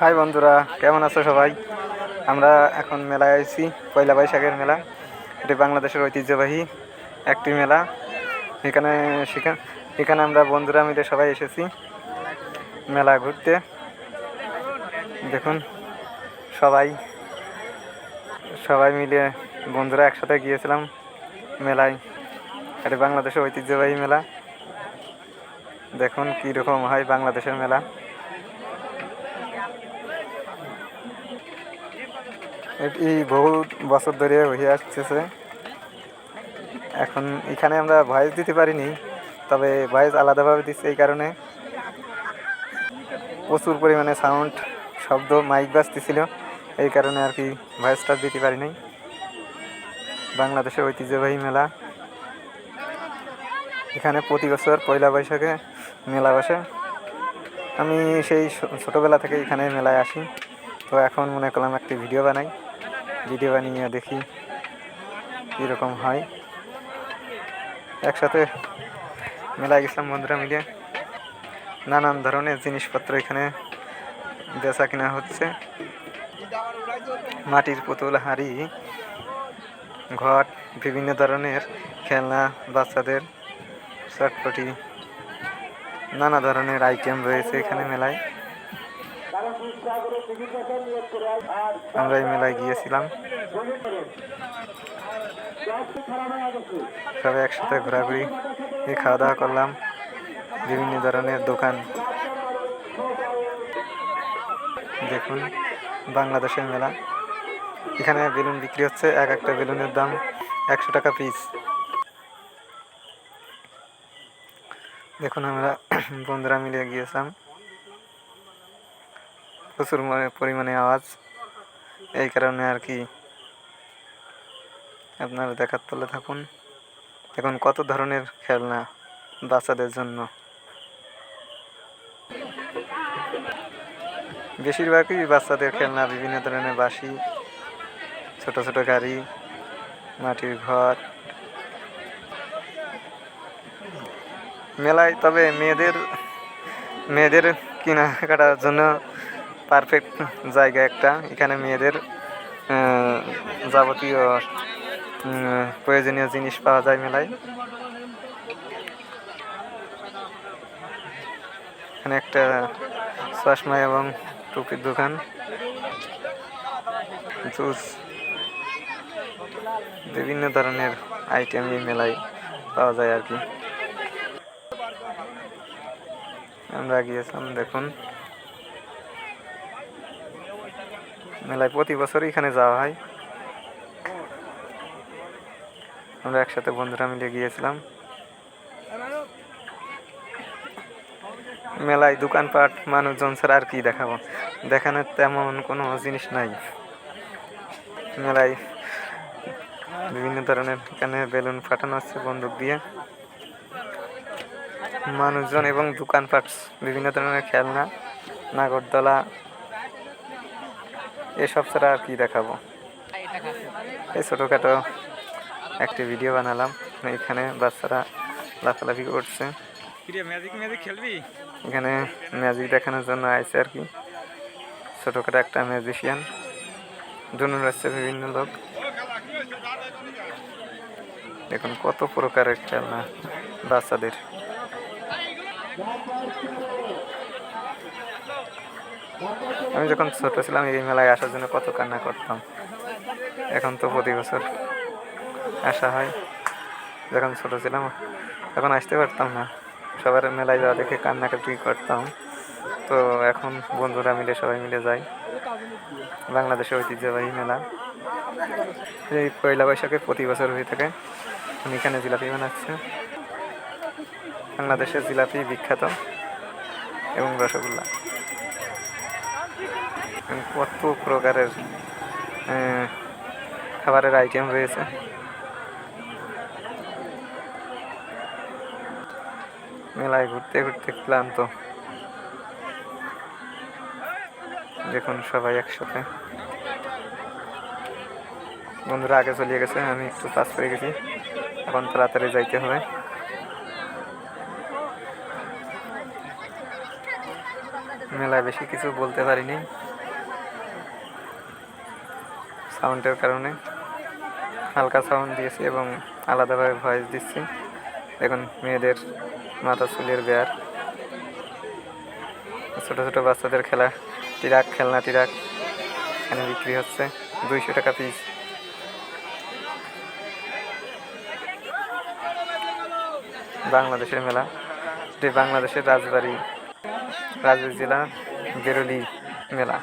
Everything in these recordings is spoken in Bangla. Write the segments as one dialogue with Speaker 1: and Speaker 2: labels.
Speaker 1: হাই বন্ধুরা, কেমন আছো সবাই? আমরা এখন মেলায় আইছি, পয়লা বৈশাখের মেলা। এটি বাংলাদেশের ঐতিহ্যবাহী একটি মেলা। এখানে এখানে আমরা বন্ধুরা মিলে সবাই এসেছি মেলা ঘুরতে। দেখুন, সবাই সবাই মিলে বন্ধুরা একসাথে গিয়েছিলাম মেলায়। এটি বাংলাদেশের ঐতিহ্যবাহী মেলা। দেখুন, কীরকম হয় বাংলাদেশের মেলা। এটি বহু বছর ধরে হয়ে আসতেছে। এখন এখানে আমরা ভয়েস দিতে পারিনি, তবে ভয়েস আলাদাভাবে দিচ্ছে এই কারণে। প্রচুর পরিমাণে সাউন্ড শব্দ মাইক বাজতেছিল, এই কারণে আর কি ভয়েসটা দিতে পারি পারিনি। বাংলাদেশের ঐতিহ্যবাহী মেলা। এখানে প্রতি বছর পয়লা বৈশাখে মেলা বসে। আমি সেই ছোটোবেলা থেকে এখানে মেলায় আসি। তো এখন মনে করলাম একটি ভিডিও বানাই। ভিডিও বানিয়ে দেখি কীরকম হয়। একসাথে মেলায় গেছিলাম বন্ধুরা মিলে। নানান ধরনের জিনিসপত্র এখানে বেচা কিনা হচ্ছে। মাটির পুতুল, হাড়ি, ঘট, বিভিন্ন ধরনের খেলনা, বাচ্চাদের চটপটি, নানা ধরনের আইটেম রয়েছে এখানে মেলায়। আমরা এই মেলায় গিয়েছিলাম। সবাই একসাথে ঘোরাঘুরি খাওয়া দাওয়া করলাম। বিভিন্ন ধরনের দোকান। দেখুন, বাংলাদেশের মেলা। এখানে বেলুন বিক্রি হচ্ছে, এক একটা বেলুনের দাম একশো টাকা পিস দেখুন আমরা বন্ধুরা মিলে গিয়েছিলাম। প্রচুর পরিমাণে আওয়াজ। এই কারণে আর কি আপনারা দেখার তলে থাকুন। এখন কত ধরনের খেলনা বাচ্চাদের জন্য? বেশিরভাগই বাচ্চাদের খেলনা বিভিন্ন ধরনের বাসি ছোট ছোট গাড়ি, মাটির ঘর। মেলায় তবে মেয়েদের মেয়েদের কেনাকাটার জন্য পারফেক্ট জায়গা একটা। এখানে মেয়েদের যাবতীয় প্রয়োজনীয় জিনিস পাওয়া যায় মেলায়। এখানে একটা চশমা এবং টুপির দোকান। জুস। বিভিন্ন ধরনের আইটেম এই মেলায় পাওয়া যায় আর কি। আমরা গিয়েছিলাম, দেখুন। মেলায় প্রতি বছরই এখানে যাওয়া হয়। আমরা একসাথে বন্ধুরা মিলে গিয়েছিলাম। মেলায় দোকানপাট, মানুষজন ছাড়া আর কি দেখাবো? দেখানোর তেমন কোনো জিনিস নাই। মেলায় বিভিন্ন ধরনের এখানে বেলুন ফাটানো হচ্ছে বন্দুক দিয়ে। মানুষজন এবং দোকানপাট, বিভিন্ন ধরনের খেলনা, নাগরদোলা এসব ছাড়া আর কি দেখাবো। এই ছোটোখাটো একটি ভিডিও বানালাম। এখানে বাচ্চারা লাফালাফি করছে। এখানে ম্যাজিক দেখানোর জন্য আইছে আর কি। ছোটোখাটো একটা ম্যাজিশিয়ান। দুনুর আসছে বিভিন্ন লোক। দেখুন কত প্রকারের খেলনা বাচ্চাদের। আমি যখন ছোট ছিলাম এই মেলায় আসার জন্য কত কান্না করতাম। এখন তো প্রতি বছর আসা হয়। যখন ছোট ছিলাম তখন আসতে পারতাম না। সবার মেলায় যাওয়া দেখে কান্নাকাটি করতাম। তো এখন বন্ধুরা মিলে, সবাই মিলে যাই। বাংলাদেশের ঐতিহ্যবাহী মেলা। এই পয়লা বৈশাখে প্রতি বছর হয়ে থাকে। এখানে জিলাপি বানাচ্ছে। বাংলাদেশের জিলাপি বিখ্যাত। এবং রসগোল্লা। কত প্রকারের খাবারের আইটেম রয়েছে। মেলায় ঘুরতে ঘুরতে ক্লান্ত। দেখুন সবাই একসাথে। বন্ধুরা আগে চলে গেছে, আমি একটু পাস করে গেছি। এখন তাড়াতাড়ি যাইতে হবে। মেলায় বেশি কিছু বলতে পারিনি। সাউন্ডের কারণে হালকা সাউন্ড দিয়েছি এবং আলাদাভাবে ভয়েস দিচ্ছি। এখন মেয়েদের মাথা চুলের বেয়ার। ছোটো ছোটো বাচ্চাদের খেলা, টিরাক, খেলনা টিরাক এখানে বিক্রি হচ্ছে। দুইশো টাকা পিস বাংলাদেশের মেলা। এটি বাংলাদেশের রাজবাড়ি রাজবাড়ি জেলা, বেরোলি মেলা,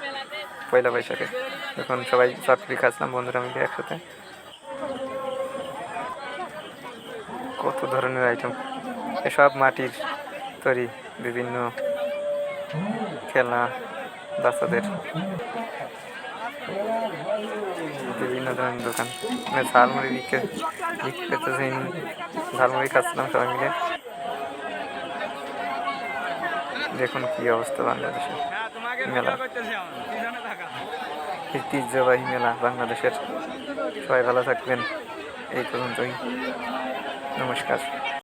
Speaker 1: পয়লা বৈশাখে। এখন সবাই চটপটি খাচ্ছিলাম বন্ধুরা মিলে একসাথে। কত ধরনের আইটেম এসব মাটির তৈরি বিভিন্ন খেলা বাচ্চাদের। বিভিন্ন ধরনের দোকান। মানে ঝালমুড়ি বিক্রি বিক্রি করতেছে। ঝালমুড়ি খাচ্ছিলাম সবাই মিলে। দেখুন কি অবস্থা বাংলাদেশে। মেলা। ঐতিহ্যবাহী মেলা বাংলাদেশের। সবাই ভালো থাকবেন। এই পর্যন্তই। নমস্কার।